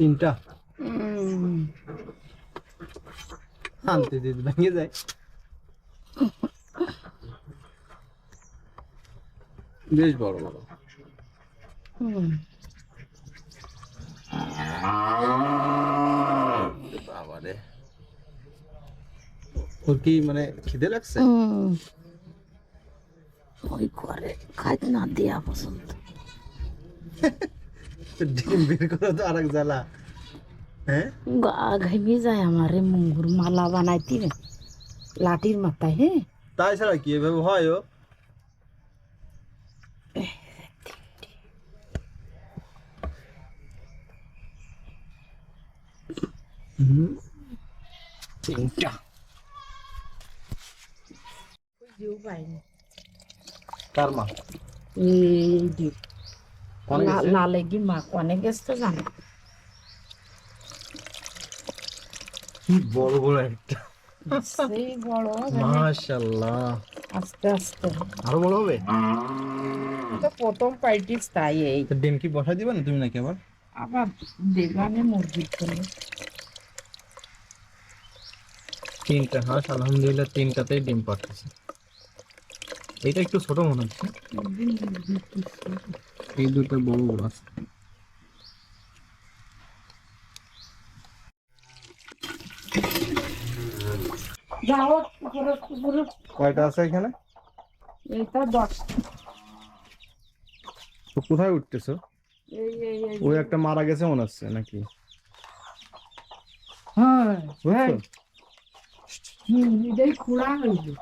তিনটা। আনতে দিতে ভেঙে যায়। বেশ বড় বড়। বাবারে। ওর কি মানে খিদে লাগছে। ওই করে খাইতে না দেয়া পছন্দ ডিম বের করে তো আরেক জ্বালা। হ্যাঁ? গা ঘেমে যায় আমারে মুঙ্গুর মালা বানাইতি লাঠির মাথায় হ্যাঁ তাই ছাড়া কি এভাবে হয় ও? তিনটা। কার মা? এই? লালে কি অনেক গেছে জানো। কি বড় বড় একটা। সেই বড় মাশাআল্লাহ। আস্তে আস্তে। আরও বড় হবে? তো প্রথম পাইটিস তাই এই। তো ডিম কি বসাই দিবা না তুমি নাকি আবার? আবার দেবানে মুরগি তিনটা হাঁস আলহামদুলিল্লাহ তিনটাতেই ডিম পাঠাচ্ছে এটা একটু ছোট মনে হচ্ছে। এই দুটো বড় বড় আছে। কয়টা আছে এখানে? এইটা দশ তো কোথায় উঠতেছো? এই এই এই ওই একটা মারা গেছে মনে হচ্ছে নাকি? হ্যাঁ হ্যাঁ। এটাই খোলা হইবে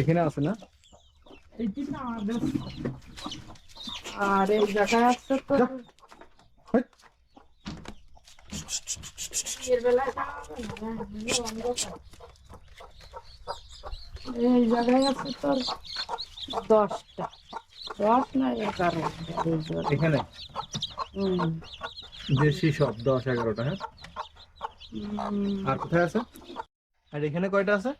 এখানে আছে না? আর এই। জায়গায় তো। এই জায়গায় আছে তোর দশটা। দশ না এগারো? এখানে। দেশি সব দশ এগারোটা হ্যাঁ? আর কোথায় আছে? আর এখানে কয়টা আছে?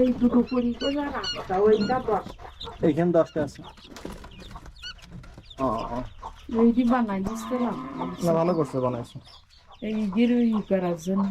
এই দুটো করি করে আর একটা ওইটা দশটা এইখানে দশটা আছে। ও যে বানাই দিচ্ছিলাম না ভালো করছে বানাইছে। এই গিরুই করার জন্য।